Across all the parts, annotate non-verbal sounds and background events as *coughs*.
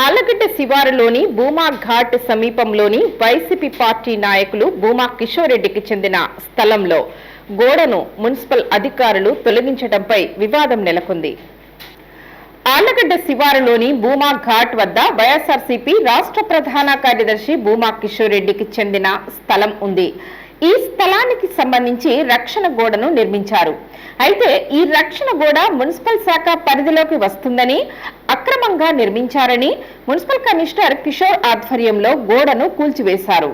ఆలగడ్డ శివారులోని భూమా ఘాట్ సమీపంలోని YCP party నాయకులు భూమా కిషోర్ రెడ్డికి చెందిన స్థలంలో గోడను మున్సిపల్ అధికారులు తొలగించడంపై వివాదం నెలకొంది. ఆళ్ళగడ్డ శివారులోని భూమా ఘాట్ వద్ద వైఎస్ఆర్సీపీ రాష్ట్ర ప్రధాన కార్యదర్శి భూమా కిషోర్ రెడ్డికి చెందిన స్థలం ఉంది. ఈ స్థలానికి సంబంధించి రక్షణ గోడను నిర్మించారు. అయితే ఈ రక్షణ గోడ మున్సిపల్ శాఖ పరిధిలోకి వస్తుందని అక్రమంగా నిర్మించారని మున్సిపల్ కమిషనర్ కిషోర్ ఆధ్వర్యంలో గోడను కూల్చివేశారు.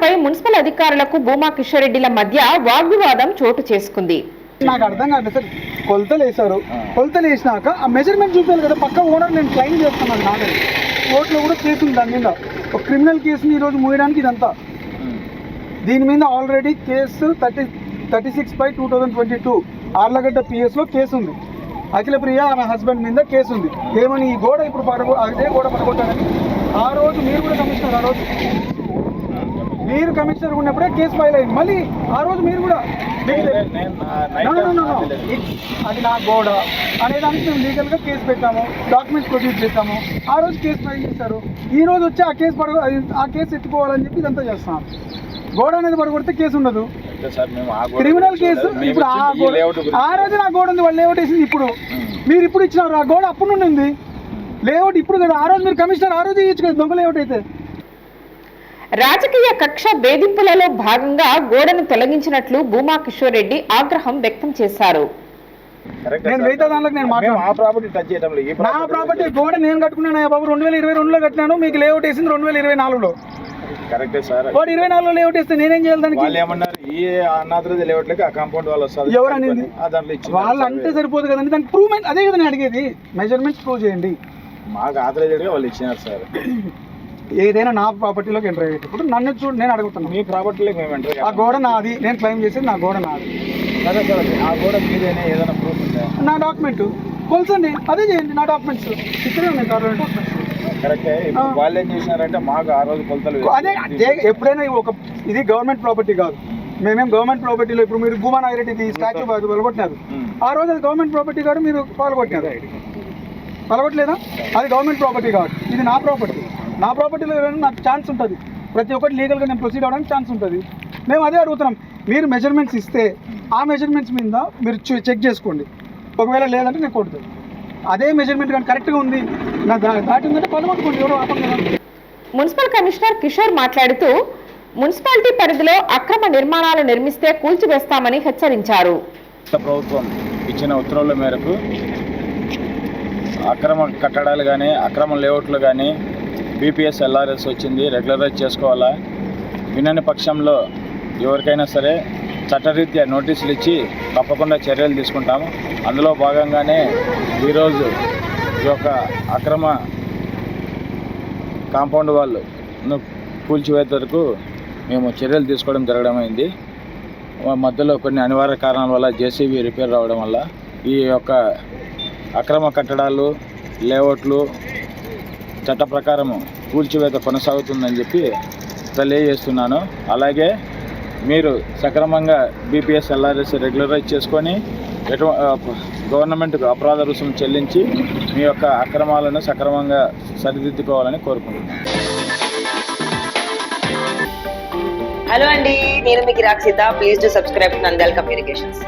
ఈ సంఘటనపై మున్సిపల్ అధికారులకు భూమా కిషోర్ రెడ్డిల మధ్య వాగ్వివాదం చోటు చేసుకుంది. నాకు అర్థం కాదు సార్. కొలతలు వేశారు. కొలతలు వేసినాక ఆ మెజర్మెంట్ చూపించాలి కదా పక్క ఓనర్ నేను క్లెయిమ్ చేస్తున్నాను నాదే కోర్టులో కూడా కేసు ఉంది దాని మీద. ఒక క్రిమినల్ కేసుని ఈరోజు మూయడానికి ఇదంతా. దీని మీద already case thirty thirty six by two thousand twenty two Allagadda పిఎస్లో case ఉంది. అఖిల ప్రియ ఆమె హస్బెండ్ మీద కేసు ఉంది. ఏమని ఈ గోడ ఇప్పుడు పడగొ అదే గోడ పడగొట్టారని ఆ రోజు మీరు కూడా కమిషనర్ ఆ రోజు? మీరు కమిషనర్ ఉన్నప్పుడే కేసు ఫైల్ అయింది. మళ్ళీ ఆ రోజు మీరు కూడా అది నా గోడ అనే దానికి మేము లీగల్గా కేసు పెట్టాము. డాక్యుమెంట్స్ ప్రొడ్యూస్ చేస్తాము ఆ రోజు కేసు ఫైల్ చేశారు. ఈ రోజు వచ్చి ఆ కేసు పడ ఆ కేసు ఎత్తుకోవాలని చెప్పి ఇదంతా చేస్తాం గోడ అనేది పడగొడితే కేసు ఉండదు. క్రిమినల్ కేసు ఇప్పుడు ఆ గోడ ఆ రోజు నా గోడ ఉంది వాళ్ళు లేఅవుట్ వేసింది ఇప్పుడు. మీరు ఇప్పుడు ఇచ్చినారు ఆ గోడ అప్పుడు నుండి ఉంది లేఅవుట్ ఇప్పుడు కదా ఆ రోజు మీరు కమిషనర్ ఆ రోజు ఇచ్చు కదా దొంగ లేఅవుట్ అయితే. రాజకీయ కక్ష వేధింపులలో భాగంగా గోడను తొలగించినట్లు భూమా కిషోర్ రెడ్డి ఆగ్రహం వ్యక్తం చేశారు. నేను మిగతా నేను మాట్లాడను. ఆ ప్రాపర్టీ టచ్ చేయడం లేదు ఈ నా ప్రాపర్టీ గోడ నేను కట్టుకున్నాను బాబు. రెండు వేల ఇరవై రెండులో కట్టినాను. మీకు లేఅవుట్ వేసింది రెండు వేల ఇరవై నాలుగులో. కరెక్టే సార్. వాడు ఇరవై నాలుగులో లేఅవుట్ వేస్తే నేనేం చేయాలి దానికి? వాళ్ళు ఏమన్నారు? ఈ అనాథరది లేవట్లేక ఆ కాంపౌండ్ వాళ్ళు వస్తారు. ఎవరు అనేది? ఆ దాంట్లో ఇచ్చి వాళ్ళు అంటే సరిపోదు కదండి. దానికి ప్రూవ్మెంట్ అదే కదా నేను అడిగేది. మెజర్మెంట్స్ ప్రూవ్ చేయండి. మాకు ఆథరైజ్డ్గా వాళ్ళు ఇచ్చినారు సార్. *coughs* ఏదైనా నా ప్రాపర్టీలోకి ఎంటర్ అయ్యేటప్పుడు నన్ను చూడు నేను అడుగుతున్నాను మీ ప్రాపర్టీలో మేము ఎంటర్ ఆ గోడ నాది నేను క్లెయిమ్ చేసేది నా గోడ నాది. సరే సార్ ఆ మీదేనే? ఏదైనా ప్రూఫ్ ఉందా? నా డాక్యుమెంట్ కొలుసండి అదే చేయండి నా డాక్యుమెంట్స్ ఇక్కడే ఉన్నాయి డాక్యుమెంట్స్ కరెక్టే. వాళ్ళు ఏం చేసినారంటే మాకు ఆ రోజు కొలతలు అదే అదే ఎప్పుడైనా ఒక ఇది గవర్నమెంట్ ప్రాపర్టీ కాదు. మేమేం గవర్నమెంట్ ప్రాపర్టీలో ఇప్పుడు మీరు భూమా నాగిరెడ్డి స్టాచ్యూ పలగొట్టినారు ఉమ్. ఆ రోజు అది గవర్నమెంట్ ప్రాపర్టీ కాదు మీరు పాల్గొట్టినారు పలగొట్టలేదా అది గవర్నమెంట్ ప్రాపర్టీ కాదు. ఇది నా ప్రాపర్టీ నా ప్రాపర్టీలో నాకు ఛాన్స్ ఉంటుంది. ప్రతి ఒక్కటి లీగల్గా నేను ప్రొసీడ్ అవ్వడానికి ఛాన్స్ ఉంటుంది. మేము అదే అడుగుతున్నాం. మీరు మెజర్మెంట్స్ ఇస్తే ఆ మెజర్మెంట్స్ మీద మీరు చెక్ చేసుకోండి. ఒకవేళ లేదంటే నేను కొడుతుంది అదే మెజర్మెంట్ కానీ కరెక్ట్గా ఉంది. నా దా దాటిందంటే పదకొట్టుకోండి ఎవరు ఆపండి కదా. మున్సిపల్ కమిషనర్ కిషోర్ మాట్లాడుతూ మున్సిపాలిటీ పరిధిలో అక్రమ నిర్మాణాలు నిర్మిస్తే కూల్చివేస్తామని హెచ్చరించారు. ప్రభుత్వం ఇచ్చిన ఉత్తర్వుల మేరకు అక్రమ కట్టడాలు కానీ అక్రమ లేఅవుట్లు కానీ బీపీఎస్ ఎల్ఆర్ఎస్ వచ్చింది రెగ్యులరైజ్ చేసుకోవాలా? వినని పక్షంలో ఎవరికైనా సరే చట్టరీత్యా నోటీసులు ఇచ్చి తప్పకుండా చర్యలు తీసుకుంటాము. అందులో భాగంగానే ఈరోజు ఈ యొక్క అక్రమ కాంపౌండ్ వాళ్ళు కూల్చివేతకు మేము చర్యలు తీసుకోవడం జరగడమైంది. మా మధ్యలో కొన్ని అనివార్య కారణాల వల్ల జేసీబీ రిపేర్ రావడం వల్ల ఈ యొక్క అక్రమ కట్టడాలు లేఅవుట్లు చట్ట ప్రకారము కూల్చివేత కొనసాగుతుందని చెప్పి తెలియజేస్తున్నాను. అలాగే మీరు సక్రమంగా బీపీఎస్ ఎల్ఆర్ఎస్ రెగ్యులరైజ్ చేసుకొని ఎటు గవర్నమెంట్కు అపరాధ రుసుము చెల్లించి మీ యొక్క అక్రమాలను సక్రమంగా సరిదిద్దుకోవాలని కోరుకుంటున్నాను. హలో అండి నేను మీకు Rakshita please to subscribe Nandal communications